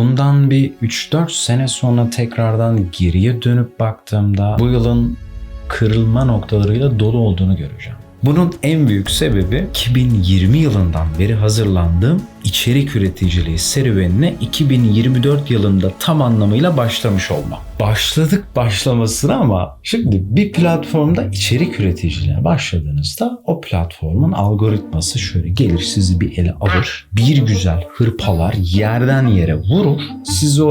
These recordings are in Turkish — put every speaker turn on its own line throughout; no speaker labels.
bundan bir 3-4 sene sonra tekrardan geriye dönüp baktığımda bu yılın kırılma noktalarıyla dolu olduğunu göreceğim. Bunun en büyük sebebi 2020 yılından beri hazırlandığım içerik üreticiliği serüvenine 2024 yılında tam anlamıyla başlamış olma. Başladık başlamasına ama şimdi bir platformda içerik üreticiliğine başladığınızda o platformun algoritması şöyle gelir sizi bir ele alır. Bir güzel hırpalar yerden yere vurur. Siz o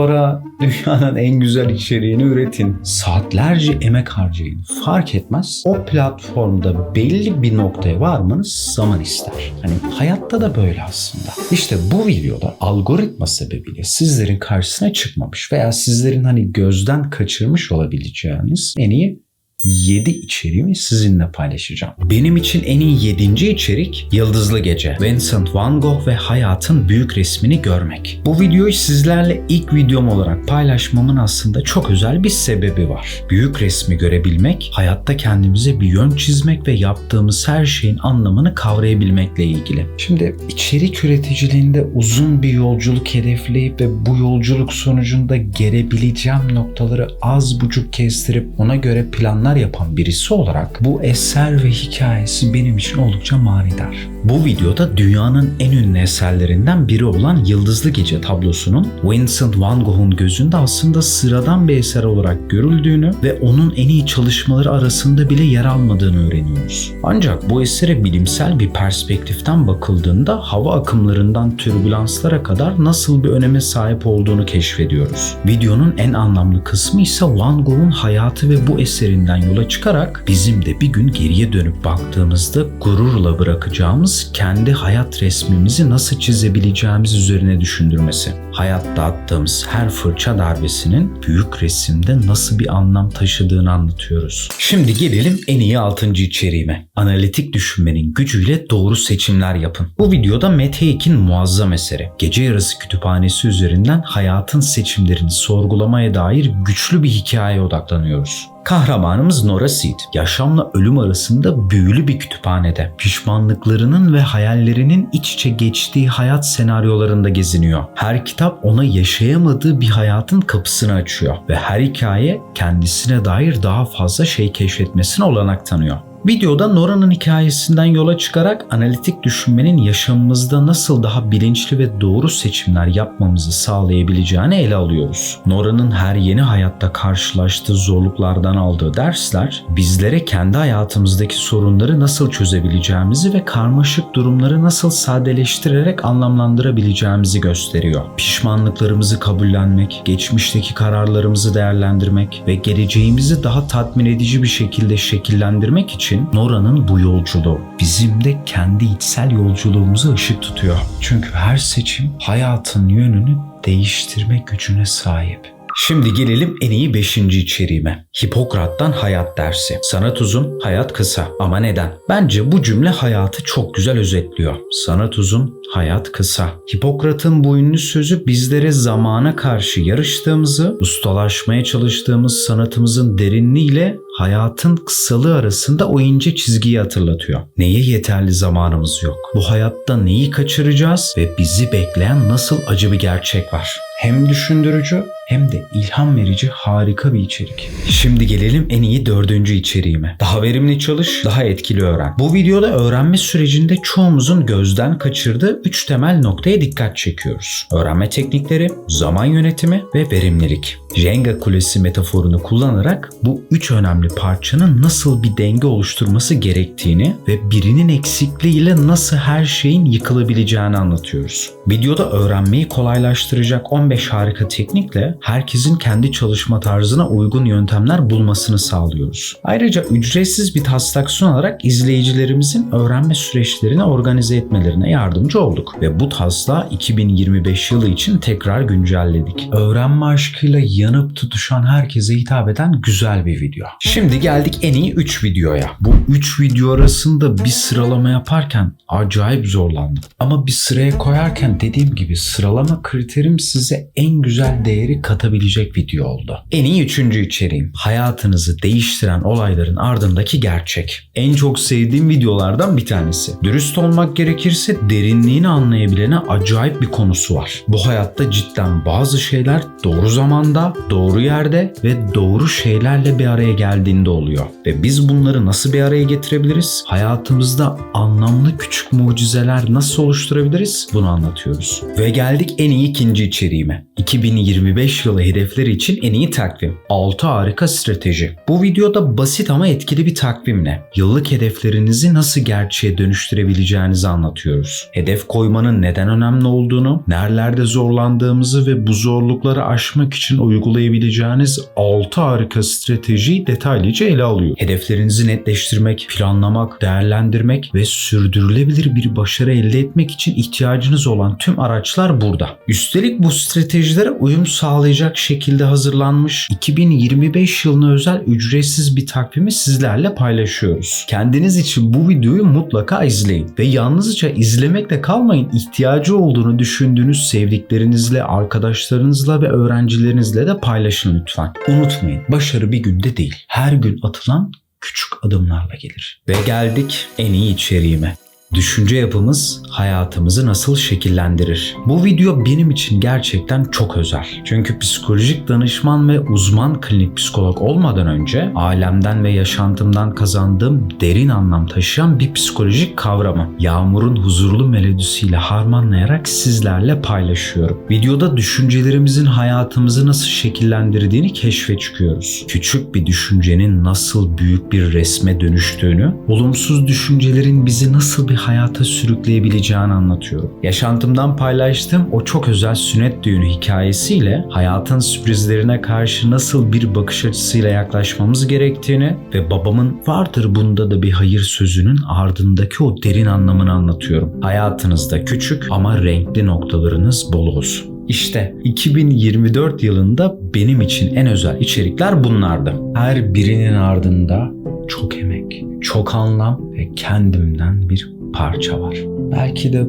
dünyanın en güzel içeriğini üretin. Saatlerce emek harcayın. Fark etmez. O platformda belli bir noktaya varmanız zaman ister. Hani hayatta da böyle aslında. İşte bu videoda algoritma sebebiyle sizlerin karşısına çıkmamış veya sizlerin hani gözden kaçırmış olabileceğiniz en iyi 7 içeriğimi sizinle paylaşacağım. Benim için en iyi 7. içerik Yıldızlı Gece. Vincent van Gogh ve hayatın büyük resmini görmek. Bu videoyu sizlerle ilk videom olarak paylaşmamın aslında çok özel bir sebebi var. Büyük resmi görebilmek, hayatta kendimize bir yön çizmek ve yaptığımız her şeyin anlamını kavrayabilmekle ilgili. Şimdi içerik üreticiliğinde uzun bir yolculuk hedefleyip ve bu yolculuk sonucunda gelebileceğim noktaları az buçuk kestirip ona göre planlar yapan birisi olarak bu eser ve hikayesi benim için oldukça manidar. Bu videoda dünyanın en ünlü eserlerinden biri olan Yıldızlı Gece tablosunun Vincent van Gogh'un gözünde aslında sıradan bir eser olarak görüldüğünü ve onun en iyi çalışmaları arasında bile yer almadığını öğreniyoruz. Ancak bu esere bilimsel bir perspektiften bakıldığında hava akımlarından türbülanslara kadar nasıl bir öneme sahip olduğunu keşfediyoruz. Videonun en anlamlı kısmı ise Van Gogh'un hayatı ve bu eserinden yola çıkarak bizim de bir gün geriye dönüp baktığımızda gururla bırakacağımız kendi hayat resmimizi nasıl çizebileceğimiz üzerine düşündürmesi. Hayatta attığımız her fırça darbesinin büyük resimde nasıl bir anlam taşıdığını anlatıyoruz. Şimdi gelelim en iyi 6. içeriğime. Analitik düşünmenin gücüyle doğru seçimler yapın. Bu videoda Matt Haig'in muazzam eseri. Gece yarısı kütüphanesi üzerinden hayatın seçimlerini sorgulamaya dair güçlü bir hikayeye odaklanıyoruz. Kahramanımız Nora Seed, yaşamla ölüm arasında büyülü bir kütüphanede, pişmanlıklarının ve hayallerinin iç içe geçtiği hayat senaryolarında geziniyor. Her kitap ona yaşayamadığı bir hayatın kapısını açıyor ve her hikaye kendisine dair daha fazla şey keşfetmesine olanak tanıyor. Videoda Nora'nın hikayesinden yola çıkarak analitik düşünmenin yaşamımızda nasıl daha bilinçli ve doğru seçimler yapmamızı sağlayabileceğini ele alıyoruz. Nora'nın her yeni hayatta karşılaştığı zorluklardan aldığı dersler bizlere kendi hayatımızdaki sorunları nasıl çözebileceğimizi ve karmaşık durumları nasıl sadeleştirerek anlamlandırabileceğimizi gösteriyor. Pişmanlıklarımızı kabullenmek, geçmişteki kararlarımızı değerlendirmek ve geleceğimizi daha tatmin edici bir şekilde şekillendirmek için için Nora'nın bu yolculuğu bizim de kendi içsel yolculuğumuza ışık tutuyor. Çünkü her seçim hayatın yönünü değiştirme gücüne sahip. Şimdi gelelim en iyi 5. içeriğime. Hipokrat'tan hayat dersi. Sanat uzun, hayat kısa. Ama neden? Bence bu cümle hayatı çok güzel özetliyor. Sanat uzun, hayat kısa. Hipokrat'ın bu ünlü sözü bizlere zamana karşı yarıştığımızı, ustalaşmaya çalıştığımız sanatımızın derinliğiyle hayatın kısalığı arasında o ince çizgiyi hatırlatıyor. Neye yeterli zamanımız yok? Bu hayatta neyi kaçıracağız ve bizi bekleyen nasıl acı bir gerçek var? Hem düşündürücü hem de ilham verici harika bir içerik. Şimdi gelelim en iyi dördüncü içeriğime. Daha verimli çalış, daha etkili öğren. Bu videoda öğrenme sürecinde çoğumuzun gözden kaçırdığı 3 temel noktaya dikkat çekiyoruz. Öğrenme teknikleri, zaman yönetimi ve verimlilik. Jenga kulesi metaforunu kullanarak bu üç önemli parçanın nasıl bir denge oluşturması gerektiğini ve birinin eksikliğiyle nasıl her şeyin yıkılabileceğini anlatıyoruz. Videoda öğrenmeyi kolaylaştıracak 15 harika teknikle herkesin kendi çalışma tarzına uygun yöntemler bulmasını sağlıyoruz. Ayrıca ücretsiz bir taslak sunarak izleyicilerimizin öğrenme süreçlerini organize etmelerine yardımcı olduk ve bu taslağı 2025 yılı için tekrar güncelledik. Öğrenme aşkıyla yanıp tutuşan herkese hitap eden güzel bir video. Şimdi geldik en iyi 3 videoya. Bu 3 video arasında bir sıralama yaparken acayip zorlandım. Ama bir sıraya koyarken dediğim gibi sıralama kriterim size en güzel değeri katabilecek video oldu. En iyi 3. içeriğim. Hayatınızı değiştiren olayların ardındaki gerçek. En çok sevdiğim videolardan bir tanesi. Dürüst olmak gerekirse derinliğini anlayabilene acayip bir konusu var. Bu hayatta cidden bazı şeyler doğru zamanda, doğru yerde ve doğru şeylerle bir araya geldiğinde oluyor. Ve biz bunları nasıl bir araya getirebiliriz? Hayatımızda anlamlı küçük mucizeler nasıl oluşturabiliriz? Bunu anlatıyoruz. Ve geldik en iyi ikinci içeriğime. 2025 yılı hedefleri için en iyi takvim. 6 harika strateji. Bu videoda basit ama etkili bir takvimle yıllık hedeflerinizi nasıl gerçeğe dönüştürebileceğinizi anlatıyoruz. Hedef koymanın neden önemli olduğunu, nerelerde zorlandığımızı ve bu zorlukları aşmak için uygulayabileceğiniz 6 harika stratejiyi detaylıca ele alıyor. Hedeflerinizi netleştirmek, planlamak, değerlendirmek ve sürdürülebilir bir başarı elde etmek için ihtiyacınız olan tüm araçlar burada. Üstelik bu stratejilere uyum sağlayacak şekilde hazırlanmış 2025 yılına özel ücretsiz bir takvimi sizlerle paylaşıyoruz. Kendiniz için bu videoyu mutlaka izleyin ve yalnızca izlemekle kalmayın ihtiyacı olduğunu düşündüğünüz sevdiklerinizle, arkadaşlarınızla ve öğrencilerinizle de paylaşın lütfen. Unutmayın başarı bir günde değil. Her gün atılan küçük adımlarla gelir. Ve geldik en iyi içeriğime. Düşünce yapımız hayatımızı nasıl şekillendirir? Bu video benim için gerçekten çok özel. Çünkü psikolojik danışman ve uzman klinik psikolog olmadan önce ailemden ve yaşantımdan kazandığım derin anlam taşıyan bir psikolojik kavramı Yağmur'un huzurlu melodisiyle harmanlayarak sizlerle paylaşıyorum. Videoda düşüncelerimizin hayatımızı nasıl şekillendirdiğini keşfe çıkıyoruz. Küçük bir düşüncenin nasıl büyük bir resme dönüştüğünü, olumsuz düşüncelerin bizi nasıl bir hayata sürükleyebileceğini anlatıyorum. Yaşantımdan paylaştığım o çok özel sünnet düğünü hikayesiyle hayatın sürprizlerine karşı nasıl bir bakış açısıyla yaklaşmamız gerektiğini ve babamın vardır bunda da bir hayır sözünün ardındaki o derin anlamını anlatıyorum. Hayatınızda küçük ama renkli noktalarınız bol olsun. İşte 2024 yılında benim için en özel içerikler bunlardı. Her birinin ardında çok emek, çok anlam ve kendimden bir parça var. Belki de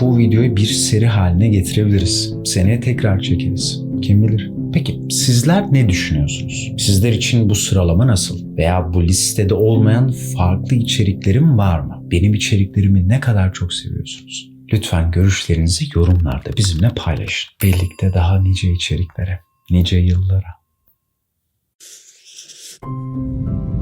bu videoyu bir seri haline getirebiliriz. Seneye tekrar çekeriz. Kim bilir? Peki sizler ne düşünüyorsunuz? Sizler için bu sıralama nasıl? Veya bu listede olmayan farklı içeriklerim var mı? Benim içeriklerimi ne kadar çok seviyorsunuz? Lütfen görüşlerinizi yorumlarda bizimle paylaşın. Birlikte daha nice içeriklere, nice yıllara. Thank you